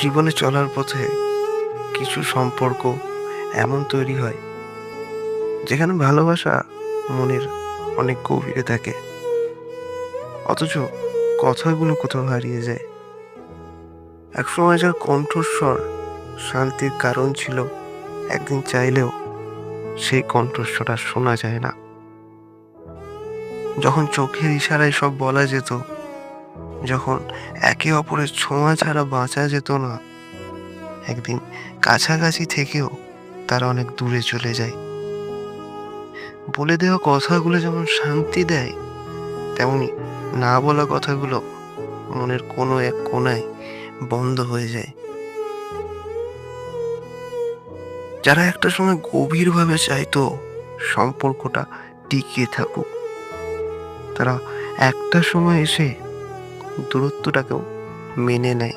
জীবনে চলার পথে কিছু সম্পর্ক এমন তৈরি হয়, যেখানে ভালোবাসা মনের অনেক গভীরে থাকে। অথচ কথাগুলো কোথাও হারিয়ে যায়। একসময় যার কণ্ঠস্বর শান্তির কারণ ছিল, একদিন চাইলেও সেই কণ্ঠস্বর আর শোনা যায় না। যখন চোখের ইশারায় সব বলা যেত যখন একে অপরের ছোঁয়া ছাড়া বাঁচা যেত না, একদিন কাছাকাছি থেকেও তারা অনেক দূরে চলে যায়। বলে দেওয়া কথাগুলো যেমন শান্তি দেয়, তেমনি না বলা কথাগুলো মনের কোনো এক কোনায় বন্ধ হয়ে যায়। যারা একটা সময় গভীরভাবে চাইতো সম্পর্কটা টিকে থাকুক, তারা একটা সময় এসে দূরত্বটাকেও মেনে নেয়।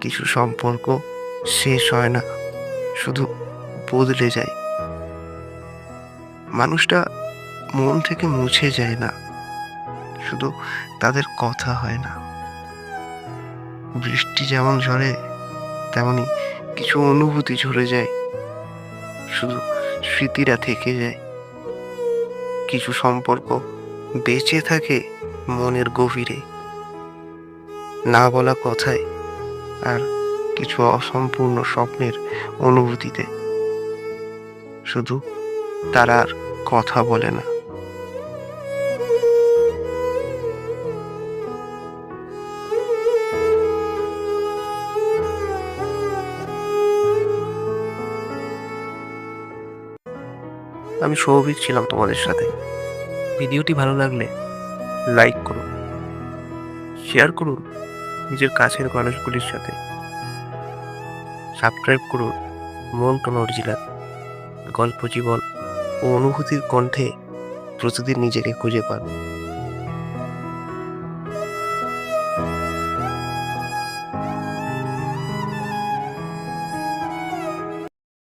কিছু সম্পর্ক শেষ হয় না, শুধু বদলে যায়। মানুষটা মন থেকে মুছে যায় না, শুধু তাদের কথা হয় না। বৃষ্টি যেমন ঝরে, তেমনি কিছু অনুভূতি ঝরে যায়, শুধু স্মৃতিরা থেকে যায়। কিছু সম্পর্ক বেঁচে থাকে মনের গভীরে। না বলা কথায় আর কিছু অসম্পূর্ণ স্বপ্নের অনুভূতিতে। শুধু তারা আর কথা বলে না। আমি সৌভিক ছিলাম তোমাদের সাথে। ভিডিওটি ভালো লাগলে লাইক করুন শেয়ার করুন নিজের কাছের মানুষগুলির সাথে। সাবস্ক্রাইব করুন মন টন অরিজিনাল গল্প জীবন ও অনুভূতির কণ্ঠে প্রতিদিন নিজেকে খুঁজে পান।